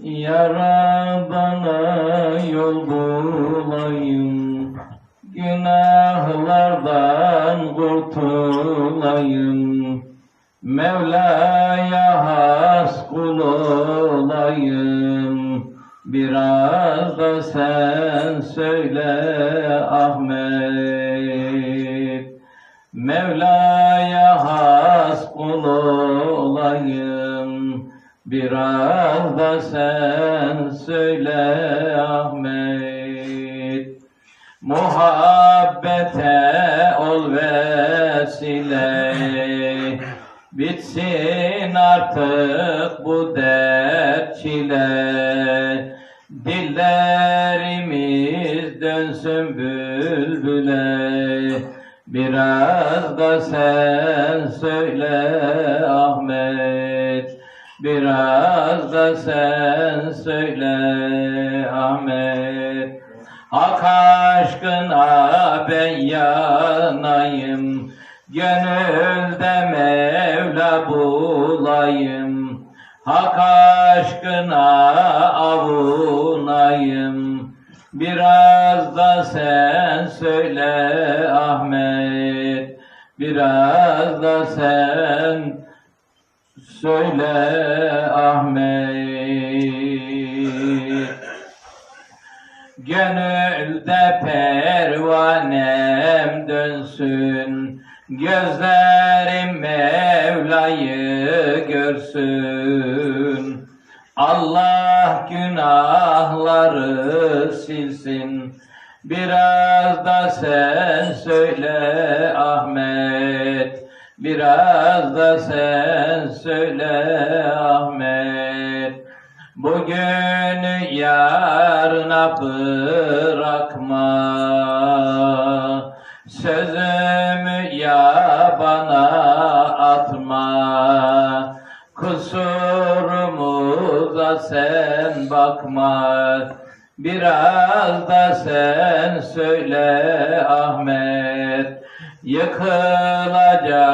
Yaradana yol bulayım Günahlardan kurtulayım. Mevla'ya has kul olayım Biraz da sen söyle Ahmet. Mevla'ya has kul olayım Biraz da sen söyle Ahmet. Muhabbete ol vesile. Bitsin artık bu dert çile. Dillerimiz dönsün bülbüle. Biraz da sen söyle Ahmet Biraz da sen söyle Ahmet. Hak aşkına ben yanayım. Gönülde Mevla bulayım. Hak aşkına avunayım. Biraz da sen söyle Ahmet. Biraz da sen söyle Ahmet. Gönülde pervanem dönsün Gözlerim Mevla'yı görsün. Allah günahları silsin Biraz da sen söyle Ahmet Biraz da sen söyle Ahmet. Bugünü yarına bırakma Sözümü ya bana atma. Kusurumuza sen bakma. Biraz da sen söyle Ahmet Yıkılacak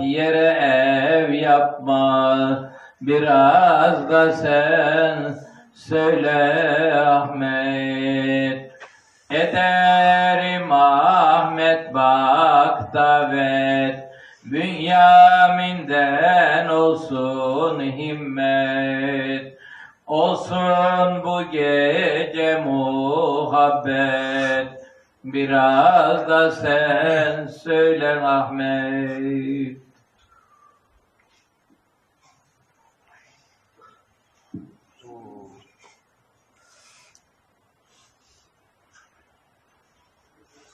yere ev yapma. Biraz da sen söyle Ahmet. Ederim Ahmet bak davet Bünyamin'den olsun himmet. Olsun bu gece muhabbet Biraz da sen söyle Ahmet